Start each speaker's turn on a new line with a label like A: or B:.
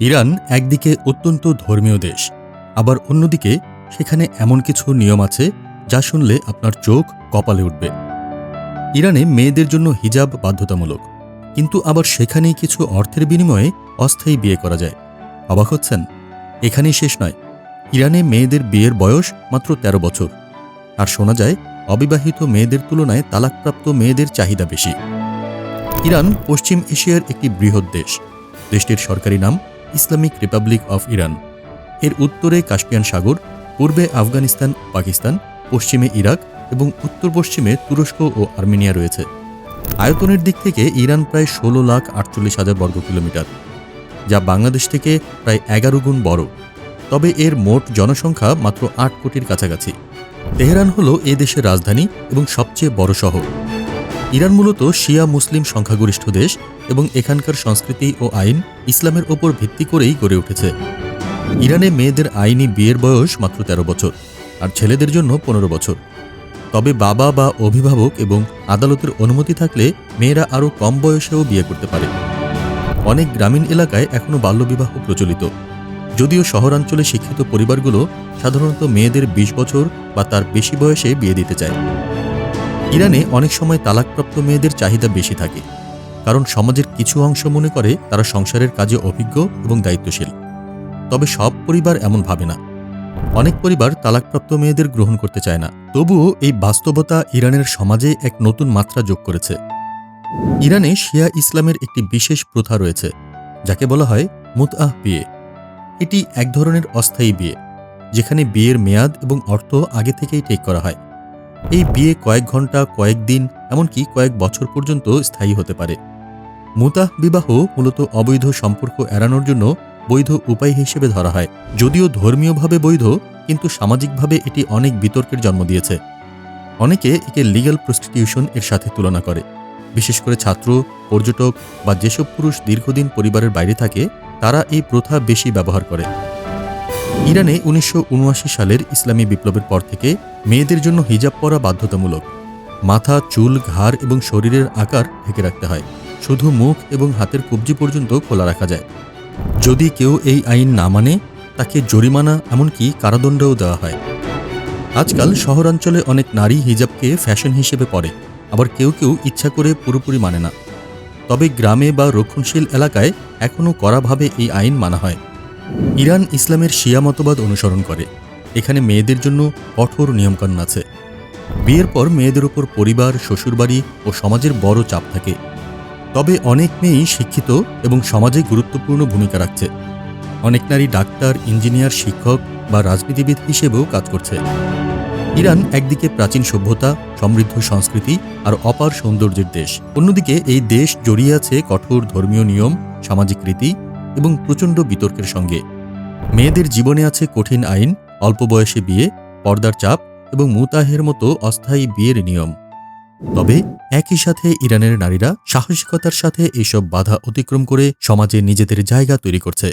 A: Iran একদিকে অত্যন্ত ধর্মীয় দেশ, আবার অন্যদিকে সেখানে এমন কিছু নিয়ম আছে যা শুনলে আপনার চোখ কপালে উঠবে। ইরানে মেয়েদের জন্য হিজাব বাধ্যতামূলক, কিন্তু আবার সেখানেই কিছু অর্থের বিনিময়ে অস্থায়ী বিয়ে করা যায়। অবাক হচ্ছেন? এখানেই শেষ নয়। ইরানে মেয়েদের বিয়ের বয়স মাত্র ১৩ বছর। আর শোনা যায়, অবিবাহিত মেয়েদের তুলনায় তালাকপ্রাপ্ত মেয়েদের চাহিদা বেশি। ইরান পশ্চিম এশিয়ার একটি বৃহৎ দেশ। দেশটির সরকারি নাম ইসলামিক রিপাবলিক অফ ইরান। এর উত্তরে কাস্পিয়ান সাগর, পূর্বে আফগানিস্তান, পাকিস্তান, পশ্চিমে ইরাক এবং উত্তর পশ্চিমে তুরস্ক ও আর্মেনিয়া রয়েছে। আয়তনের দিক থেকে ইরান প্রায় ষোলো লাখ আটচল্লিশ হাজার বর্গ কিলোমিটার, যা বাংলাদেশ থেকে প্রায় এগারো গুণ বড়। তবে এর মোট জনসংখ্যা মাত্র আট কোটির কাছাকাছি। তেহরান হল এ দেশের রাজধানী এবং সবচেয়ে বড় শহর। ইরান মূলত শিয়া মুসলিম সংখ্যাগরিষ্ঠ দেশ এবং এখানকার সংস্কৃতি ও আইন ইসলামের ওপর ভিত্তি করেই গড়ে উঠেছে। ইরানে মেয়েদের আইনি বিয়ের বয়স মাত্র ১৩ বছর আর ছেলেদের জন্য পনেরো বছর। তবে বাবা বা অভিভাবক এবং আদালতের অনুমতি থাকলে মেয়েরা আরও কম বয়সেও বিয়ে করতে পারে। অনেক গ্রামীণ এলাকায় এখনও বাল্যবিবাহ প্রচলিত। যদিও শহরাঞ্চলে শিক্ষিত পরিবারগুলো সাধারণত মেয়েদের ২০ বছর বা তার বেশি বয়সে বিয়ে দিতে চায়। ইরানে অনেক সময় তালাকপ্রাপ্ত মেয়েদের চাহিদা বেশি থাকে, কারণ সমাজের কিছু অংশ মনে করে তারা সংসারের কাজে অভিজ্ঞ এবং দায়িত্বশীল। তবে সব পরিবার এমন ভাবে না। অনেক পরিবার তালাকপ্রাপ্ত মেয়েদের গ্রহণ করতে চায় না। তবুও এই বাস্তবতা ইরানের সমাজে এক নতুন মাত্রা যোগ করেছে। ইরানে শিয়া ইসলামের একটি বিশেষ প্রথা রয়েছে, যাকে বলা হয় মুতআহ বিয়ে। এটি এক ধরনের অস্থায়ী বিয়ে, যেখানে বিয়ের মেয়াদ এবং অর্থ আগে থেকেই ঠিক করা হয়। এই বিয়ে কয়েক ঘণ্টা, কয়েক দিন, এমনকি কয়েক বছর পর্যন্ত স্থায়ী হতে পারে। মুতাহ বিবাহ মূলত অবৈধ সম্পর্ক এড়ানোর জন্য বৈধ উপায় হিসেবে ধরা হয়। যদিও ধর্মীয়ভাবে বৈধ, কিন্তু সামাজিকভাবে এটি অনেক বিতর্কের জন্ম দিয়েছে। অনেকে একে লিগ্যাল প্রস্টিটিউশন এর সাথে তুলনা করে। বিশেষ করে ছাত্র, পর্যটক বা যেসব পুরুষ দীর্ঘদিন পরিবারের বাইরে থাকে, তারা এই প্রথা বেশি ব্যবহার করে। ইরানে উনিশশো উনআশি সালের ইসলামী বিপ্লবের পর থেকে মেয়েদের জন্য হিজাব পরা বাধ্যতামূলক। মাথা, চুল, ঘাড় এবং শরীরের আকার ঢেকে রাখতে হয়। শুধু মুখ এবং হাতের কবজি পর্যন্ত খোলা রাখা যায়। যদি কেউ এই আইন না মানে তাকে জরিমানা এমনকি কারাদণ্ডও দেওয়া হয়। আজকাল শহরাঞ্চলে অনেক নারী হিজাবকে ফ্যাশন হিসেবে পরে। আবার কেউ কেউ ইচ্ছা করে পুরোপুরি মানে না। তবে গ্রামে বা রক্ষণশীল এলাকায় এখনও কড়াভাবে এই আইন মানা হয়। ইরান ইসলামের শিয়া মতবাদ অনুসরণ করে। এখানে মেয়েদের জন্য কঠোর নিয়মকানুন আছে। বিয়ের পর মেয়েদের ওপর পরিবার, শ্বশুরবাড়ি ও সমাজের বড় চাপ থাকে। তবে অনেক মেয়েই শিক্ষিত এবং সমাজে গুরুত্বপূর্ণ ভূমিকা রাখছে। অনেক নারী ডাক্তার, ইঞ্জিনিয়ার, শিক্ষক বা রাজনীতিবিদ হিসেবেও কাজ করছে। ইরান একদিকে প্রাচীন সভ্যতা, সমৃদ্ধ সংস্কৃতি আর অপার সৌন্দর্যের দেশ। অন্যদিকে এই দেশ জড়িয়ে আছে কঠোর ধর্মীয় নিয়ম, সামাজিক রীতি এবং প্রচণ্ড বিতর্কের সঙ্গে। মেয়েদের জীবনে আছে কঠিন আইন, অল্প বয়সে বিয়ে, পর্দার চাপ এবং মুতাহের মতো অস্থায়ী বিয়ের নিয়ম। তবে একই সাথে ইরানের নারীরা সাহসিকতার সাথে এইসব বাধা অতিক্রম করে সমাজে নিজেদের জায়গা তৈরি করছে।